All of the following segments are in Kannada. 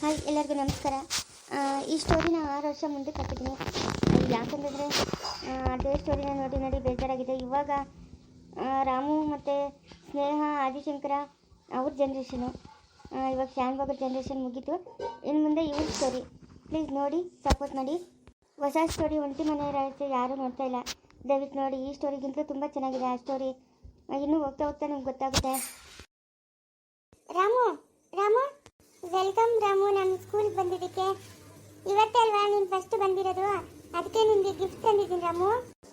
ಹಾಯ್, ಎಲ್ಲರಿಗೂ ನಮಸ್ಕಾರ. ಈ ಸ್ಟೋರಿ ಸ್ಟೋರಿನ ಆರು ವರ್ಷ ಮುಂದೆ ಕಟ್ಟಿದ್ದೀನಿ. ಯಾಕಂತಂದರೆ ಅದೇ ಸ್ಟೋರಿನ ನೋಡಿ ನೋಡಿ ಬೇಜಾರಾಗಿದೆ. ಇವಾಗ ರಾಮು ಮತ್ತು ಸ್ನೇಹ, ಆದಿಶಂಕರ ಅವ್ರ ಜನ್ರೇಷನು ಇವಾಗ ಶ್ಯಾನ್ ಬಾಬರ್ ಜನ್ರೇಷನ್ ಮುಗೀತು. ಇನ್ನು ಮುಂದೆ ಇವ್ರ ಸ್ಟೋರಿ ಪ್ಲೀಸ್ ನೋಡಿ ಸಪೋರ್ಟ್ ಮಾಡಿ. ಹೊಸ ಸ್ಟೋರಿ ಒಂಟಿ ಮನೆ ಯಾರೂ ನೋಡ್ತಾ ಇಲ್ಲ. ದಯವಿಟ್ಟು ನೋಡಿ, ಈ ಸ್ಟೋರಿಗಿಂತ ತುಂಬ ಚೆನ್ನಾಗಿದೆ ಆ ಸ್ಟೋರಿ ಇನ್ನೂ ಹೋಗ್ತಾ ಹೋಗ್ತಾ ನಿಮ್ಗೆ ಗೊತ್ತಾಗುತ್ತೆ. ರಾಮು ರಾಮು ವೆಲ್ಕಮ್ ರಾಮು ನಮ್ಮ ಸ್ಕೂಲ್ಗೆ ಬಂದಿದ್ದಕ್ಕೆ. ಇವತ್ತೇ ಅಲ್ವಾ ನೀನು ಫಸ್ಟ್ ಬಂದಿರೋದು? ಅದಕ್ಕೆ ನಿಮಗೆ ಗಿಫ್ಟ್ ತಂದಿದ್ದೀನಿ ರಾಮು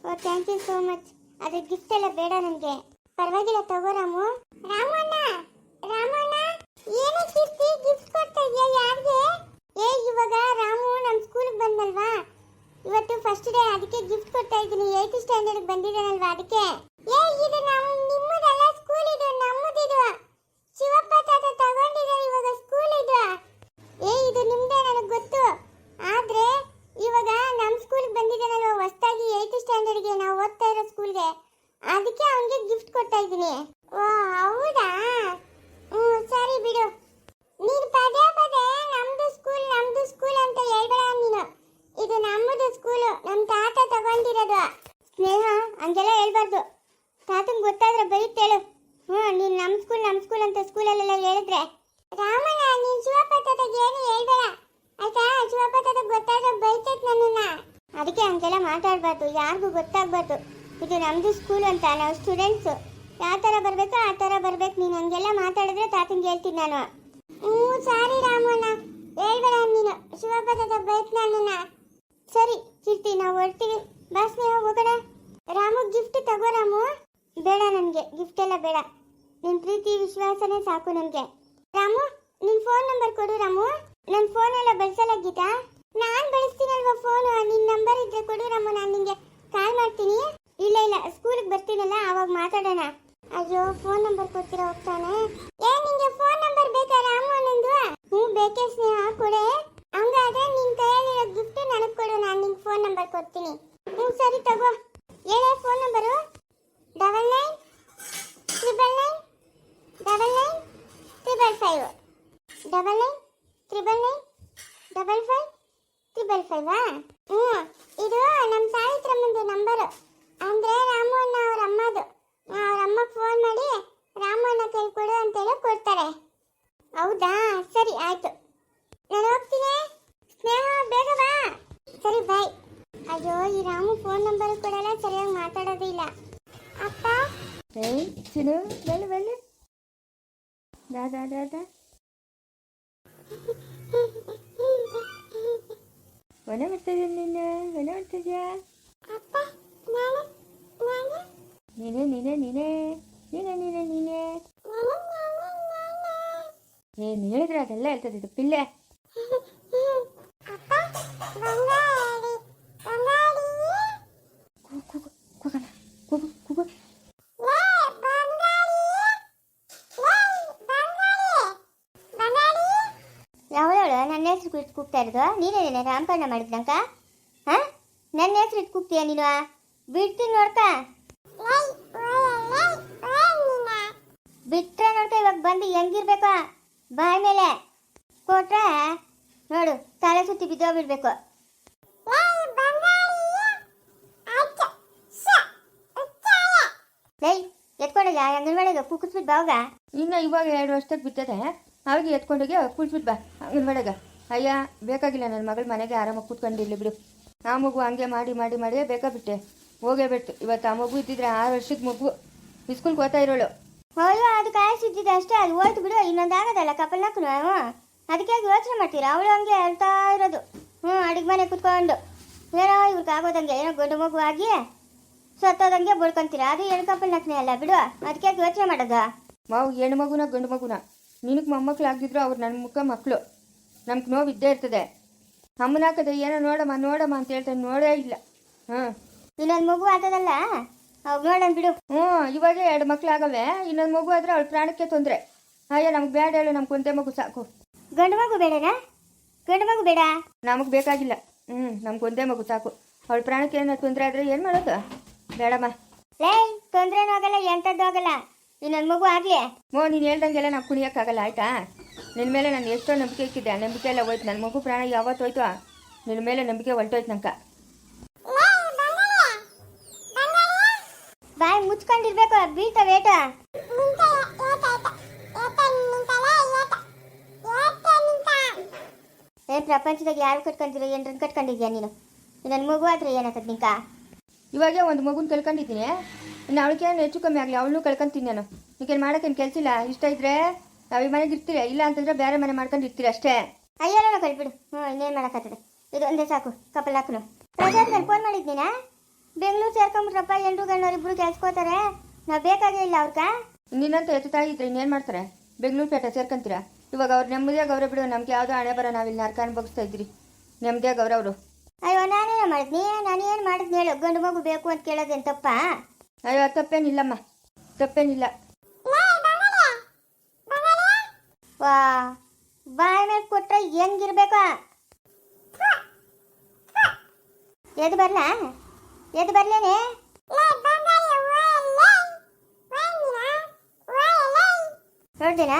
ಓ ಥ್ಯಾಂಕ್ ಯು ಸೋ ಮಚ್ ಅದು ಗಿಫ್ಟ್ ಎಲ್ಲ ಬೇಡ ನನಗೆ. ಪರವಾಗಿಲ್ಲ, ತಗೋ ರಾಮು ರಾಮಣ್ಣ! ರಾಮಣ್ಣ! ಏನಕ್ಕೆ ಗಿಫ್ಟ್ ಗಿಫ್ಟ್ ಕೊಡ್ತಾ ಇದೆಯಾ ಯಾರಿಗೆ? ಏ, ಇವಾಗ ರಾಮು ನಮ್ಮ ಸ್ಕೂಲ್ಗೆ ಬಂದಲ್ವಾ? ಇವತ್ತು ಫಸ್ಟ್ ಡೇ ಅದಕ್ಕೆ ಗಿಫ್ಟ್ ಕೊಡ್ತಾ ಇದ್ದೀನಿ. ಏಯ್ತ್ ಸ್ಟ್ಯಾಂಡರ್ಡ್ಗೆ ಬಂದಿದ್ದಾನಲ್ವಾ ಅದಕ್ಕೆ? ಏ ಇದು ನಮ್ಮ ನಿಮ್ಮದಲ್ಲ ಸ್ಕೂಲ್ ಇದು ನಮ್ಮದಿದು ಶಿವಪ್ಪ ತಾತ ತಗೊಂಡಿದ್ದಾರೆ ಇವಾಗ ಸ್ಕೂಲ್ ಇದು ಏ ಇದು ನಿಮ್ದೇ ನನಗೆ ಗೊತ್ತು ಆದ್ರೆ ಇವಾಗ ನಮ್ಮ ಸ್ಕೂಲ್ಗೆ ಬಂದಿದ್ದಾನಲ್ವ ಹೊಸ್ದಾಗಿ ಏಯ್ತ್ ಸ್ಟ್ಯಾಂಡರ್ಡ್ಗೆ ನಾವು ಓದ್ತಾ ಇರೋ ಸ್ಕೂಲ್ಗೆ ಅದಕ್ಕೆ ಅವನಿಗೆ ಗಿಫ್ಟ್ ಕೊಡ್ತಾ ಇದ್ದೀನಿ ಓ ಹೌದಾ ಹ್ಞೂ ಸರಿ ಬಿಡು ನೀನು ಪದೇ ಪದೇ ನಮ್ದು ಸ್ಕೂಲ್ ನಮ್ದು ಸ್ಕೂಲ್ ಅಂತ ಹೇಳ್ಬೇಡ ನೀನು ಇದು ನಮ್ಮದು ಸ್ಕೂಲು ನಮ್ಮ ತಾತ ತಗೊಂಡಿರೋದು ಸ್ನೇಹ ಹಂಗೆಲ್ಲ ಹೇಳ್ಬಾರ್ದು ತಾತಂಗೆ ಗೊತ್ತಾದ್ರೆ ಬೈತೇಳು ಹ್ಞೂ ನೀನು ನಮ್ಮ ಸ್ಕೂಲ್ ನಮ್ಮ ಸ್ಕೂಲ್ ಅಂತ ಸ್ಕೂಲಲ್ಲೆಲ್ಲ ಹೇಳಿದ್ರೆ ರಾಮಣ್ಣ ನೀನು ಶಿವಪ್ಪ ತಾತಗೆ ಏನು ಹೇಳ್ಬೇಡ ಆಯ್ತಾ ಶಿವಪ್ಪ ತಾತ ಗೊತ್ತಾದ್ರೆ ಬೈತೈತ್ ನನ್ನನ್ನ ಅದಕ್ಕೆ ಹಂಗೆಲ್ಲ ಮಾತಾಡಬಾರ್ದು, ಯಾರಿಗೂ ಗೊತ್ತಾಗಬಾರ್ದು. ಇದು ನಮ್ಮದು ಸ್ಕೂಲ್ ಅಂತ, ನಾವು ಸ್ಟೂಡೆಂಟ್ಸು ಯಾವ ಥರ ಬರಬೇಕು ಆ ಥರ ಬರಬೇಕು. ನೀನು ಹಂಗೆಲ್ಲ ಮಾತಾಡಿದ್ರೆ ತಾತಂಗೆ ಹೇಳ್ತೀನಿ ನಾನು. ಹ್ಞೂ ಸಾರಿ ರಾಮಣ್ಣ. ಹೇಳ್ಬೇಡ ನೀನು. ಶಿವಪ್ಪ ಬೈಕ್ ನನ್ನನ್ನ ಸರಿ, ಕೀರ್ತಿ, ನಾವು ಹೊರ್ತೀವಿ ಬಸ್ ನೀವು ಹೋಗೋಣ. ರಾಮು ಗಿಫ್ಟ್ ತಗೋ ರಾಮು. ಬೇಡ ನನಗೆ ಗಿಫ್ಟ್ ಎಲ್ಲ ಬೇಡ. ನಿನ್ನ ಪ್ರೀತಿ, ವಿಶ್ವಾಸನೇ ಸಾಕು ನನಗೆ. ರಾಮು ನಿನ್ನ ಫೋನ್ ನಂಬರ್ ಕೊಡು ರಾಮು. ನನ್ನ ಫೋನೆಲ್ಲ ಬಳಸಲ್ಲ ಗೀತಾ? ನಾನು ಬಳಸ್ತೀನಲ್ವಾ ಫೋನು ನಿನ್ನ ನಂಬರ್ ಇದ್ರೆ ಕೊಡು ರಮ್ಮ ನಾನು ನಿಂಗೆ ಕಾಲ್ ಮಾಡ್ತೀನಿ. ಇಲ್ಲ ಇಲ್ಲ ಸ್ಕೂಲಿಗೆ ಬರ್ತೀನಲ್ಲ ಅವಾಗ ಮಾತಾಡೋಣ. ಅಯ್ಯೋ ಫೋನ್ ನಂಬರ್ ಕೊಡ್ತೀರಾ ಹೋಗ್ತಾನೆ? ಏ, ನಿಂಗೆ ಫೋನ್ ನಂಬರ್ ಬೇಕಾ ರಾಮು ಅನ್ನೊಂದು? ಹ್ಞೂ ಬೇಕೇ ಸ್ನೇಹ, ಕೊಡೆ. ಹಂಗಾದ್ರೆ ನಿನ್ ಕೈಯಲ್ಲಿರೋ ಗಿಫ್ಟ್ ನನಗೆ ಕೊಡು, ನಾನು ನಿಂಗೆ ಫೋನ್ ನಂಬರ್ ಕೊಡ್ತೀನಿ. ಹ್ಞೂ ಸರಿ, ತಗೋ. ಹೇಳ phone number double nine triple nine double nine triple five double nine triple nine double five triple ಫೈವಾ ಹ್ಞೂ ಇದು ನಮ್ಮ ಸಾವಿತ್ರಮ್ಮಂದು ನಂಬರು. ಅಂದರೆ ರಾಮಣ್ಣ ಅವ್ರ ಅಮ್ಮದು ಅವ್ರ ಅಮ್ಮ ಫೋನ್ ಮಾಡಿ ರಾಮಣ್ಣ ಕೇಳ್ಕೊಡು ಅಂತೇಳಿ ಕೊಡ್ತಾರೆ. ಹೌದಾ? ಸರಿ ಆಯ್ತು. ನಾನು ಹೋಗ್ತೀನಿ. ಸ್ನೇಹ ಬೇಗ ಬಾ. ಸರಿ ಬಾಯ್ ಅಯ್ಯೋ ಈ ರಾಮು ಫೋನ್ ನಂಬರ್ ಕೊಡಲ್ಲ ಸರಿಯಾಗಿ ಮಾತಾಡೋದಿಲ್ಲ ಅಪ್ಪ? ಏಯ್ ಚಿನ್ನು ಬೆಳ್ಳು ಬೆಳ್ಳು ದಾ ದಾ ದಾ ದಾ ಒನೆ ಮಾಡ್ತಿದ್ಯಾ ನೀನು ಒನೆ ಮಾಡ್ತಿದ್ಯಾ ಅಪ್ಪ ನಾನು ನಾನು ನೀನೇ ನೀನೇ ನೀನೇ ನೀನೇ ನೀನೇ ನೀನೇ ಏ ನೀನು ಹೇಳಿದ್ರೆ ಅದೆಲ್ಲ ಹೇಳ್ತದೆ ಪಿಲ್ಲೆ ಕೂಗ್ತಾ ಇರೋದು ನೀನೇನೇನೆ ರಾಮಕರಣ ಮಾಡಿದ್ನಂಕ ಹಾಂ? ನನ್ನ ಹೆಸರು ಇಟ್ಟು ಕೂಗ್ತೀಯ ನೀನು? ಬಿಡ್ತೀನಿ ನೋಡ್ಕ. ಬಿಟ್ರೆ ನೋಡ್ಕ, ಇವಾಗ ಬಂದು ಹೆಂಗಿರ್ಬೇಕು? ಬಾಯ್ ಮೇಲೆ. ಕೊಟ್ರೆ? ನೋಡು, ತಲೆ ಸುತ್ತಿ ಬಿದ್ದೋಗ್ಬಿಡ್ಬೇಕು. ಲೈ, ಎತ್ಕೊಂಡೋಗ ಅಂಗನವಾಡಿಗೆ ಕುಕ್ಕಿಸ್ಬಿಟ್ಟು ಬಾವಾಗ ಇನ್ನು ಇವಾಗ ಎರಡು ವರ್ಷಕ್ಕೆ ಬಿತ್ತದೆ ಅವಾಗ ಎತ್ಕೊಂಡೋಗಿ ಕುಳಿಸ್ಬಿಟ್ಟು ಬಾ ಅಂಗನವಾಡಿಗ. ಅಯ್ಯ ಬೇಕಾಗಿಲ್ಲ ನನ್ನ ಮಗಳು ಮನೆಗೆ ಆರಾಮಾಗಿ ಕೂತ್ಕೊಂಡಿರ್ಲಿ ಬಿಡು. ಆ ಮಗು ಹಂಗೆ ಮಾಡಿ ಮಾಡಿ ಮಾಡಿ ಬೇಕಾಬಿಟ್ಟೆ. ಹೋಗೇ ಬಿಟ್ಟು ಇವತ್ತು ಆ ಮಗು ಇದ್ದಿದ್ರೆ ಆರು ವರ್ಷದ ಮಗು. ಇಸ್ಕೂಲ್ಗೆ ಹೋಗ್ತಾ ಇರೋಳು. ಅಯ್ಯೋ ಅದು ಕಾಯಿಸಿದ್ದಿದೆ ಅಷ್ಟೇ. ಅದು ಹೋಯ್ತು ಬಿಡು. ಇನ್ನೊಂದು ಆಗೋದಲ್ಲ ಕಪಲ್ನಾಕು ಅದಕ್ಕೆ ಯೋಚನೆ ಮಾಡ್ತೀರಾ? ಅವಳು ಹಂಗೆ ಹೇಳ್ತಾ ಇರೋದು. ಹ್ಞೂ ಅಡುಗೆ ಮನೆ ಕುತ್ಕೊಂಡು. ಏನೋ ಇವ್ರಿಗೆ ಆಗೋದಂಗೆ ಏನೋ ಗಂಡು ಮಗು ಆಗಿ ಸತ್ತೋದಂಗೆ ಬಳ್ಕೊಂತೀರಾ? ಅದು ಹೆಣ್ಣು ಕಪಲ್ನಾಕ್ನೇ ಅಲ್ಲ ಬಿಡು. ಅದಕ್ಕೆ ಯೋಚನೆ ಮಾಡೋದು? ಮಾವು ಹೆಣ್ಣು ಮಗುನ ಗಂಡು ಮಗುನ. ನಿನಗೆ ಮೊಮ್ಮಕ್ಳು ಆಗಿದ್ರು ಅವ್ರು ನನ್ನ ಮುಖ ಮಕ್ಕಳು ನಮ್ಗೆ ನೋವು ಇದ್ದೇ ಇರ್ತದೆ. ಅಮ್ಮನ ಹಾಕದೆ ಏನೋ ನೋಡಮ್ಮ ನೋಡಮ್ಮ ಅಂತ ಹೇಳ್ತಾನೆ ನೋಡೇ ಇಲ್ಲ. ಹ್ಞೂ ಇನ್ನೊಂದು ಮಗು ಆಗದಲ್ಲ ಅವ್ ನೋಡೋಣ ಬಿಡು. ಹ್ಞೂ ಇವಾಗ ಎರಡು ಮಕ್ಳು ಆಗವೆ ಇನ್ನೊಂದು ಮಗು ಆದರೆ ಅವಳು ಪ್ರಾಣಕ್ಕೆ ತೊಂದರೆ. ಅಯ್ಯ ನಮ್ಗೆ ಬೇಡ ಹೇಳು ನಮ್ಗೆ ಒಂದೇ ಮಗು ಸಾಕು. ಗಂಡು ಮಗು ಬೇಡನಾ? ಗಂಡು ಮಗು ಬೇಡ? ನಮಗೆ ಬೇಕಾಗಿಲ್ಲ. ಹ್ಞೂ ನಮ್ಗೆ ಒಂದೇ ಮಗು ಸಾಕು. ಅವಳ ಪ್ರಾಣಕ್ಕೆ ಏನೋ ತೊಂದರೆ ಆದರೆ ಏನು ಮಾಡೋದು? ಬೇಡಮ್ಮ. ಲೇ ತೊಂದ್ರೆನೂ ಆಗಲ್ಲ ಎಂಥದ್ದು ಆಗಲ್ಲ. ಇನ್ನೊಂದು ಮಗು ಆಗಲಿ. ಓ ನೀನು ಹೇಳ್ದಂಗೆಲ್ಲ ನಾವು ಕುಣಿಯೋಕ್ಕಾಗಲ್ಲ ಆಯ್ತಾ? ನಿನ್ನ ಮೇಲೆ ನಾನು ಎಷ್ಟೋ ನಂಬಿಕೆ ಇಕ್ಕಿದ್ದೆ. ಆ ನಂಬಿಕೆ ಎಲ್ಲ ಹೋಯ್ತು. ನನ್ನ ಮಗು ಪ್ರಾಣ ಯಾವತ್ತು ಹೋಯ್ತು? ನಿನ್ನ ಮೇಲೆ ನಂಬಿಕೆ ಹೊಲ್ಟೋಯ್ತು ನಂಕ ಬಾಯಿ ಮುಚ್ಕೊಂಡಿರ್ಬೇಕು. ಬೀಳ್ತಾವೇಟ ಏ ಪ್ರಪಂಚದಾಗ ಯಾರು ಕಟ್ಕೊಂಡಿರೋ? ಏನ್ ರನ್ ಕಟ್ಕೊಂಡಿದ್ಯಾ ನೀನು? ನನ್ನ ಮಗು ಆದ್ರೆ ಏನಾಗ್ತದ ನಿಂಕ ಇವಾಗ ಒಂದು ಮಗುನ ಕಳ್ಕೊಂಡಿದ್ದೀನಿ. ಇನ್ನು ಅವಳಿಗೆ ಹೆಚ್ಚು ಕಮ್ಮಿ ಆಗಲಿ? ಅವಳನ್ನೂ ಕಳ್ಕೊಂತೀನಿ ನಾನು ನೀಕೇನು ಮಾಡೋಕ್ಕೇನು ಕೆಲಸ ಇಲ್ಲ? ಇಷ್ಟ ಇದ್ರೆ ನಾವು ಈ ಮನೆಗೆ ಇರ್ತೀರಿ ಇಲ್ಲ ಅಂತಂದ್ರೆ ಬೇರೆ ಮನೆ ಮಾಡ್ಕೊಂಡು ಇರ್ತೀರಿ ಅಷ್ಟೇ. ಅಯ್ಯೋ ಕಳ್ಬಿಡು ಹ್ಞೂ ಇನ್ನೇನು ಮಾಡೋಕ್ಕಾಗ್ತದೆ? ಇದು ಒಂದೇ ಸಾಕು ಕಪಲ್ ಹಾಕಲು. ಪ್ರಸಾದ್ ಫೋನ್ ಮಾಡಿದ್ದೀನಾ? ಬೆಂಗಳೂರು ಸೇರ್ಕೊಂಬಿಟ್ರಪ್ಪ ಎಲ್ರು ಗಣ್ಣವ್ರಿಬ್ರು ಕೆಲ್ಸ್ಕೋತಾರೆ. ನಾವು ಬೇಕಾಗೇ ಇಲ್ಲ ಅವ್ರಕ? ನಿನ್ನಂತ ಎತ್ತು ತಾಯಿ ಇದ್ರೆ ಇನ್ನೇನು ಮಾಡ್ತಾರೆ? ಬೆಂಗಳೂರು ಪೇಟೆ ಸೇರ್ಕೊಂತೀರಾ? ಇವಾಗ ಅವ್ರು ನೆಮ್ಮದಿಯಾಗಿ ಗೌರವ ಬಿಡು ನಮ್ಗೆ ಯಾವುದೋ ಹಣೆ ಬರ ನಾವಿಲ್ಲಿ ನರ್ಕ ಅನುಭವಿಸ್ತಾ ಇದ್ರಿ ನೆಮ್ಮದಿಯಾಗಿ ಅವರು ಅಯ್ಯೋ ನಾನೇನು ಮಾಡಿದ್ನಿ? ನಾನೇನು ಮಾಡಿದ್ನಿ ಹೇಳು? ಗಂಡು ಮಗು ಬೇಕು ಅಂತ ಕೇಳೋದೇನು ತಪ್ಪ? ಅಯ್ಯೋ ತಪ್ಪೇನಿಲ್ಲಮ್ಮ. ತಪ್ಪೇನಿಲ್ಲ ವಾ ಬಾಯಿ ಮೇಲೆ ಕೊಟ್ರೆ ಹೆಂಗಿರ್ಬೇಕು? ಎದು ಬರ್ಲ? ಎದು ಬರ್ಲೇನೆ? ನೋಡ್ದೇನಾ?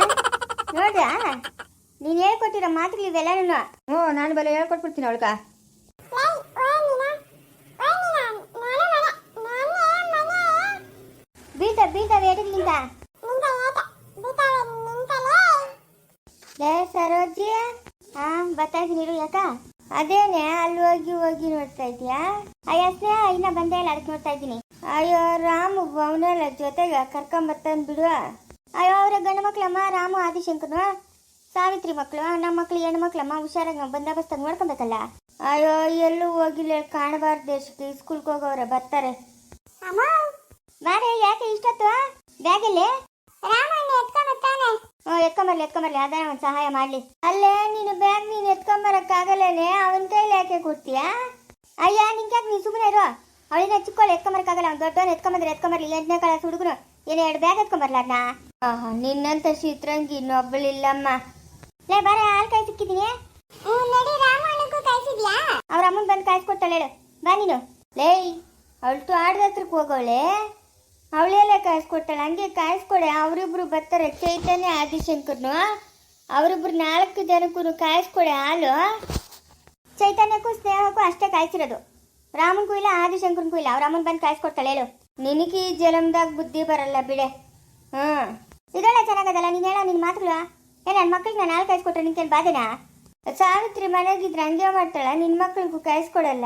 ನೋಡ್ದಾ? ನೀನು ಹೇಳ್ಕೊಟ್ಟಿರೋ ಮಾತುಗಳು ಇವೆಲ್ಲನೂ ಹ್ಞೂ ನಾನು ಬೆಲೆ ಹೇಳ್ಕೊಟ್ಬಿಡ್ತೀನಿ ಅವಳ್ಕ ಬೀಳ್ತಾ ಬೀಳ್ತಾವೆ ಎಡಗ್ಲಿಂದ ಲೇ ಸರೋಜಿ ಹಾ ಬರ್ತಾ ಇರು, ಯಾಕ? ಅದೇನೆ, ಅಲ್ಲಿ ಹೋಗಿ ಹೋಗಿ ನೋಡ್ತಾ ಇದೀಯಾ ಅಯ್ಯ, ಸ್ನೇಹ, ಇನ್ನ ಬಂದೇ ಇಲ್ಲ, ಅದಕ್ಕೆ ನೋಡ್ತಾ ಇದ್ದೀನಿ. ಅಯ್ಯೋ, ರಾಮು ಅವನೆಲ್ಲ ಜೊತೆಗೆ ಕರ್ಕೊಂಬರ್ತಾನೆ ಬಿಡು. ಅಯ್ಯೋ, ಅವ್ರ ಗಂಡು ಮಕ್ಳಮ್ಮ, ರಾಮು, ಆದಿಶಂಕರ್ನು? ಸಾವಿತ್ರಿ ಮಕ್ಕಳು ನಮ್ಮ ಮಕ್ಳು, ಹೆಣ್ಣು ಮಕ್ಳಮ್ಮ, ಹುಷಾರಾಗಿ ಬಂದೋಬಸ್ತಾಗ ನೋಡ್ಕೊಬೇಕಲ್ಲ? ಅಯ್ಯೋ, ಎಲ್ಲೂ ಹೋಗಿಲ್ಲ, ಕಾಣಬಾರ್ದು ದೇಶಕ್ಕೆ ಸ್ಕೂಲ್ಗೆ ಹೋಗೋರೆ ಬರ್ತಾರೆ. ಮಾರೆ ಯಾಕೆ ಇಷ್ಟೊತ್ತು? ಬ್ಯಾಗಲ್ಲಿ? ಹ್ಞೂ ಎತ್ಕೊಂಬರ್ಲಿ ಎತ್ಕೊಂಬರ್ಲಿ ಅದನ್ನ ಒಂದು ಸಹಾಯ ಮಾಡ್ಲಿ. ಅಲ್ಲೇ ನೀನು ಬ್ಯಾಗ್ ನೀನು ಎತ್ಕೊಂಬರಕ್ಕಾಗಲ್ಲೇನೆ? ಅವನ ಕೈಲಿ ಯಾಕೆ ಕೊಡ್ತೀಯಾ? ಅಯ್ಯ ನಿಂಗ್ಯಾಕೆ ನೀನು ಸುಮ್ಮನೆ ಇರು. ಅವಳಿನ ಚಿಕ್ಕೋಳು ಎತ್ಕೊಂಬರಕ್ಕಾಗಲ್ಲ ಅವ್ನು ದೊಡ್ಡವನು ಎತ್ಕೊಂಬಂದ್ರೆ ಎತ್ಕೊಂಬರ್ಲಿ ಎಂಟನೇ ಕ್ಲಾಸ್ ಹುಡುಗರು. ಏನು ಎರಡು ಬ್ಯಾಗ್ ಎತ್ಕೊಂಬರ್ಲ ಅದನ್ನ ಆಹಾ ನಿನ್ನಂತ ಚಿತ್ರಂಗಿ ಇನ್ನೊಬ್ಬಳಿಲ್ಲಮ್ಮ ಲೇ ಬಾರ ಹಾಲು ಕಾಯಿ ರಾಮಣ್ಣಗೂ ಕಾಯಿಸಿದ್ಯಾ? ಅವ್ರ ಅಮ್ಮನ ಬಂದು ಕಾಯಿಸ್ಕೊಡ್ತಾಳೆ ಹೇಳು. ಬಾ ನೀನು. ಲೇ ಅವಳು ಆಡ್ದ ಹತ್ರಕ್ಕೆ ಹೋಗೋಳೆ. ಅವಳೆಲ್ಲ ಕಾಯಿಸ್ಕೊಡ್ತಾಳೆ ಹಂಗೆ ಕಾಯಿಸ್ಕೊಡೆ ಅವರಿಬ್ರು ಬರ್ತಾರೆ. ಚೈತನ್ಯ, ಆದಿಶಂಕರ್ನು. ಅವರಿಬ್ರು ನಾಲ್ಕು ಜನಕ್ಕೂ ಕಾಯಿಸ್ಕೊಡೆ ಹಾಲು. ಚೈತನ್ಯಕ್ಕೂ ಸ್ನೇಹಕ್ಕೂ ಅಷ್ಟೇ ಕಾಯಿಸಿರೋದು. ರಾಮನ್ಗೂ ಇಲ್ಲ, ಆದಿಶಂಕರ್ಗೂ ಇಲ್ಲ. ಅವ್ರ ಅಮ್ಮನ ಬಂದು ಕಾಯಿಸ್ಕೊಡ್ತಾಳೆ. ಹೇಳು. ನಿನಗೆ ಈ ಜಲಮ್ದಾಗ ಬುದ್ಧಿ ಬರಲ್ಲ ಬಿಡೆ. ಹ್ಞೂ ಇದೆಲ್ಲ ಚೆನ್ನಾಗದಲ್ಲ? ನೀನು ಹೇಳ ನಿನ್ನ ಮಾತುಗಳು. ಏ ನನ್ನ ಮಕ್ಳಿಗೆ ನಾನು ಹಾಲು ಕಾಯಿಸ್ಕೊಟ್ರೆ ನಿನ್ಕೇನು ಬಾಧೆನಾ? ಸಾವಿತ್ರಿ ಮನೆಗಿದ್ರೆ ಹಂಗೆ ಮಾಡ್ತಾಳ. ನಿನ್ನ ಮಕ್ಳಿಗೂ ಕಾಯಿಸ್ಕೊಡಲ್ಲ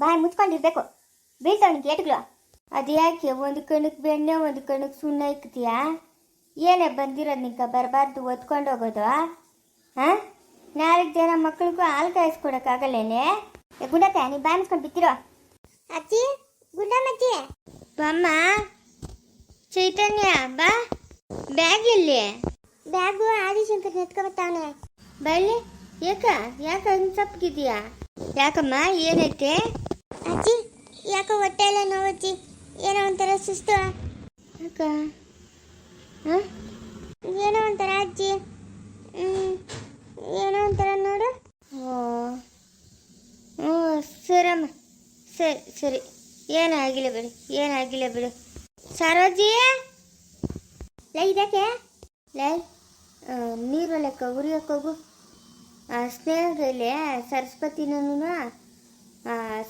ಬಾಯ್ ಮುಚ್ಕೊಂಡಿರ್ಬೇಕು. ಬೀಳ್ತಾವನಿಗೆ ಅದು ಅದ್ಯಾಕೆ ಒಂದು ಕಣಕ್ಕೆ ಬೆಣ್ಣೆ ಒಂದು ಕಣಕ್ಕೆ ಸುಣ್ಣ ಇಕ್ತೀಯಾ? ಏನೇ ಬಂದಿರೋದು ನಿಂಕ ಬರಬಾರ್ದು ಒತ್ಕೊಂಡು ಹೋಗೋದು ಹಾಂ? ನಾಲ್ಕು ಜನ ಮಕ್ಕಳಿಗೂ ಹಾಲು ಕಾಯಿಸ್ಕೊಡೋಕ್ಕಾಗಲ್ಲೇನೆ ಗುಂಡಕ್ಕ ನೀ ಬಾಯಿ ಮುಚ್ಕೊಂಡು ಬಿತ್ತಿರೋ ಅಜ್ಜಿ ಗುಂಡಮ್ಮಜ್ಜಿ ಬಮ್ಮ ಚೈತನ್ಯ ಬಾ. ಬ್ಯಾಗ್ ಎಲ್ಲಿ? ಬ್ಯಾಗು ಆದಿಶಂಕರ್ ಎತ್ಕೊಂಬತ್ತಾವನೆ ಬಳ್ಳಿ ಯಾಕ ಯಾಕೆ ಹಂಗೆ ಸಪ್ಪಗಿದ್ಯಾ ಯಾಕಮ್ಮ ಏನೈತೆ? ಅಜ್ಜಿ ಯಾಕೋ ಹೊಟ್ಟೆ ಎಲ್ಲ ನೋವಜ್ಜಿ ಏನೋ ಒಂಥರ ಸುಸ್ತು. ಯಾಕ? ಹ? ಏನೋ ಒಂಥರ ಅಜ್ಜಿ. ಹ್ಮ್, ಏನೋ ಒಂಥರ ನೋಡು. ಓ ಹ್ಞೂ ಸರಮ್ಮ. ಸರಿ ಸರಿ. ಏನಾಗಿಲ್ಲ ಬಿಡು ಏನಾಗಿಲ್ಲ ಬಿಡು. ಸರೋಜಿ? ಲೈ ಇದಕ್ಕೆ ಲೈ ನೀರು ಲೆಕ್ಕ ಉರಿಯಕ್ಕೆ ಹೋಗು. ಸ್ನೇಹದಲ್ಲಿ ಸರಸ್ವತಿನೂ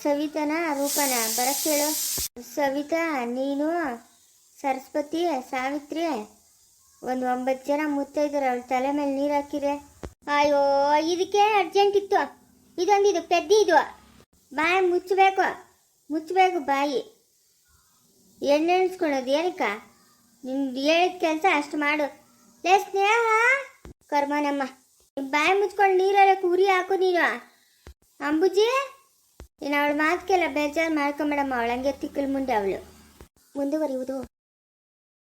ಸವಿತನ ರೂಪನ. ಬರಕ್ಕೆ ಹೇಳು ಸವಿತಾ, ನೀನು, ಸರಸ್ವತಿ, ಸಾವಿತ್ರಿ, ಒಂದು ಒಂಬತ್ತು ಜನ ಮುತ್ತೈದರು ಅವಳ ತಲೆ ಮೇಲೆ ನೀರು ಹಾಕಿರೆ ಅಯ್ಯೋ, ಇದಕ್ಕೆ ಅರ್ಜೆಂಟ್ ಇತ್ತು. ಇದೊಂದು ಇದು, ಪೆದ್ದ ಇದು. ಬಾಯಿ ಮುಚ್ಚಬೇಕು. ಮುಚ್ಚಬೇಕು ಬಾಯಿ. ಎಣ್ಣೆ ಎಣಿಸ್ಕೊಳೋದು ಏನಕ್ಕ? ನಿಮ್ದು ಹೇಳಿದ ಕೆಲಸ ಅಷ್ಟು ಮಾಡು. ಲೇ, ಸ್ನೇಹ! ಕರ್ಮನಮ್ಮ. ನಿಮ್ ಬಾಯಿ ಮುಚ್ಕೊಂಡು ನೀರೆಲ್ಲ ಉರಿ ಹಾಕು ನೀನು. ಅಂಬುಜಿ, ನೀನು ಅವಳ ಮಾತಕ್ಕೆಲ್ಲ ಬೇಜಾರು ಮಾಡ್ಕೊಂಬೇಡಮ್ಮ ಅವಳು ಹಂಗೆ ತಿಕ್ಕಲ್ ಮುಂದೆ ಅವಳು. ಮುಂದುವರಿಯುವುದು.